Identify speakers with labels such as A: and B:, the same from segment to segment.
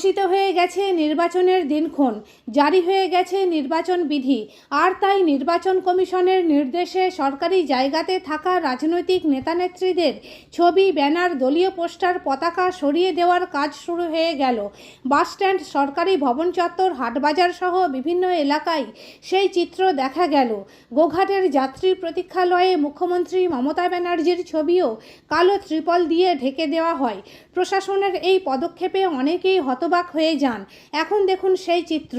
A: ঘোষিত হয়ে গেছে নির্বাচনের দিনক্ষণ। জারি হয়ে গেছে নির্বাচন বিধি। আর তাই নির্বাচন কমিশনের নির্দেশে সরকারি জায়গাতে থাকা রাজনৈতিক নেতানেত্রীদের ছবি, ব্যানার, দলীয় পোস্টার, পতাকা সরিয়ে দেওয়ার কাজ শুরু হয়ে গেল। বাসস্ট্যান্ড, সরকারি ভবন চত্বর, হাটবাজার সহ বিভিন্ন এলাকায় সেই চিত্র দেখা গেল। গোঘাটের যাত্রী প্রতীক্ষালয়ে মুখ্যমন্ত্রী মমতা ব্যানার্জির ছবিও কালো ত্রিপল দিয়ে ঢেকে দেওয়া হয়। প্রশাসনের এই পদক্ষেপে অনেকেই হতবাক হয়ে যান এখন দেখুন সেই চিত্র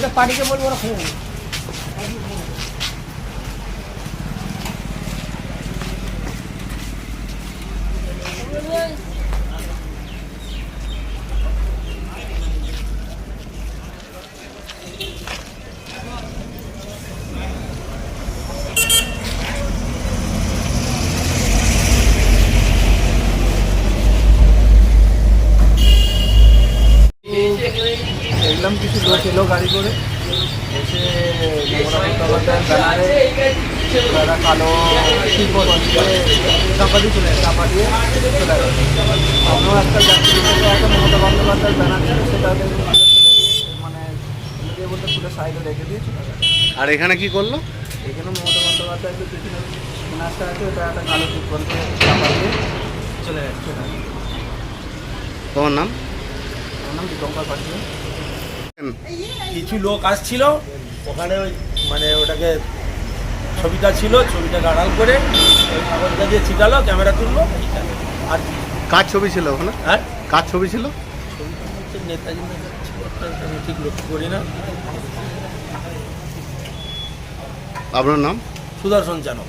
B: ওটা পার্টিকে বলব ওরা খেয়ে নেবে।
C: দেখলাম কিছু লোক এলো গাড়ি করে। এসে ব্যানারে তারা কালো শিল্প চাপা দিয়ে চলে চাপা দিয়ে চলে গেল আমরাও একটা যাত্রী থেকে একটা মমতা বন্দ্যোপাধ্যায়ের ব্যানার ছিল সেটাকে মানে তুলে বলতে পুরো সাইডে রেখে দিয়ে চলে গেল
D: আর এখানে কি করল?
C: এখানে মমতা বন্দ্যোপাধ্যায় যে পিছনে ব্যানারটা আছে ওটা একটা কালো চাপা দিয়ে চলে
D: তোমার নাম?
C: আমার নাম দীপঙ্কর পাঠিয়ে
E: কিছু লোক আসছিল ওখানে ওই মানে ওটাকে ছবিটা ছিল ছবিটাকে আড়াল করে ওই কাগজটা দিয়ে ছিটালো ক্যামেরা তুললো আর?
D: কার ছবি ছিল ওখানে?
E: আর
D: কার ছবি ছিল?
E: ছবিটা হচ্ছে নেতাজি আমি ঠিক লক্ষ্য করি না।
D: আপনার নাম?
E: সুদর্শন চানক।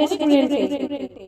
A: রেস্টুরেন্টে।